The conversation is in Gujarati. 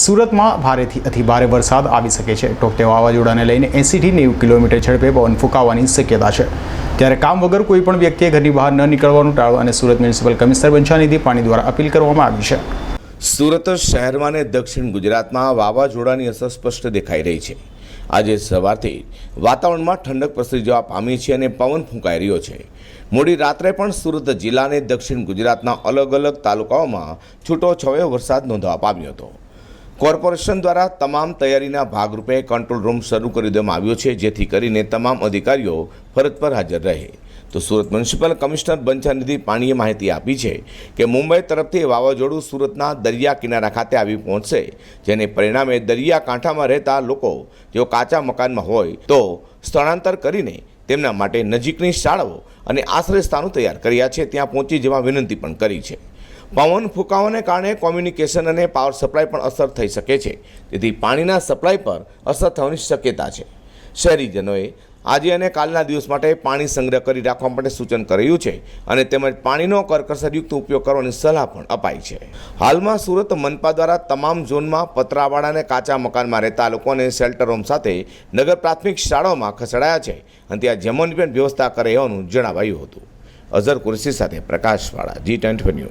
સુરતમાં ભારેથી અતિ ભારે વરસાદ આવી શકે છે. ટોકતે વાવાઝોડાને લઈને એંસીથી નેવું કિલોમીટર ઝડપે પવન ફૂંકાવાની શક્યતા છે. ત્યારે કામ વગર કોઈ પણ વ્યક્તિએ ઘરની બહાર ન નીકળવાનું ટાળવા અને સુરત મ્યુનિસિપલ કમિશનર બંછાનિધિ પાણી દ્વારા અપીલ કરવામાં આવી છે. સુરત શહેરમાં અને દક્ષિણ ગુજરાતમાં વાવાઝોડાની અસર સ્પષ્ટ દેખાઈ રહી છે. આજે સવારથી વાતાવરણમાં ઠંડક પ્રસરી જવા પામી છે અને પવન ફૂંકાઈ રહ્યો છે. મોડી રાત્રે પણ સુરત જિલ્લા અને દક્ષિણ ગુજરાતના અલગ અલગ તાલુકાઓમાં છૂટો છવાયો વરસાદ નોંધવા પામ્યો હતો. કોર્પોરેશન દ્વારા તમામ તૈયારીના ભાગરૂપે કંટ્રોલ રૂમ શરૂ કરી દેવામાં આવ્યો છે, જેથી કરીને તમામ અધિકારીઓ ફરજ પર હાજર રહે. તો સુરત મ્યુનિસિપલ કમિશનર બંછાનિધિ પાણીએ માહિતી આપી છે કે મુંબઈ તરફથી વાવાઝોડું સુરતના દરિયા કિનારા ખાતે આવી પહોંચશે, જેને પરિણામે દરિયા કાંઠામાં રહેતા લોકો, જેઓ કાચા મકાનમાં હોય, તો સ્થળાંતર કરીને તેમના માટે નજીકની શાળાઓ અને આશ્રય સ્થાનો તૈયાર કર્યા છે. ત્યાં પહોંચી જવા વિનંતી પણ કરી છે. પવન ફૂંકાવાને કારણે કોમ્યુનિકેશન અને પાવર સપ્લાય પણ અસર થઈ શકે છે. તેથી પાણીના સપ્લાય પર અસર થવાની શક્યતા છે. શહેરીજનોએ આજે અને કાલના દિવસ માટે પાણી સંગ્રહ કરી રાખવા માટે સૂચન કર્યું છે અને તેમજ પાણીનો કરકસરયુક્ત ઉપયોગ કરવાની સલાહ પણ અપાઈ છે. હાલમાં સુરત મનપા દ્વારા તમામ ઝોનમાં પતરાવાળા અને કાચા મકાનમાં રહેતા લોકોને શેલ્ટર હોમ સાથે નગર પ્રાથમિક શાળાઓમાં ખસેડાયા છે અને ત્યાં જમવાની વ્યવસ્થા કરે હોવાનું જણાવાયું હતું. અઝર કુરશી સાથે પ્રકાશવાળા જી ટ્વેન્ટી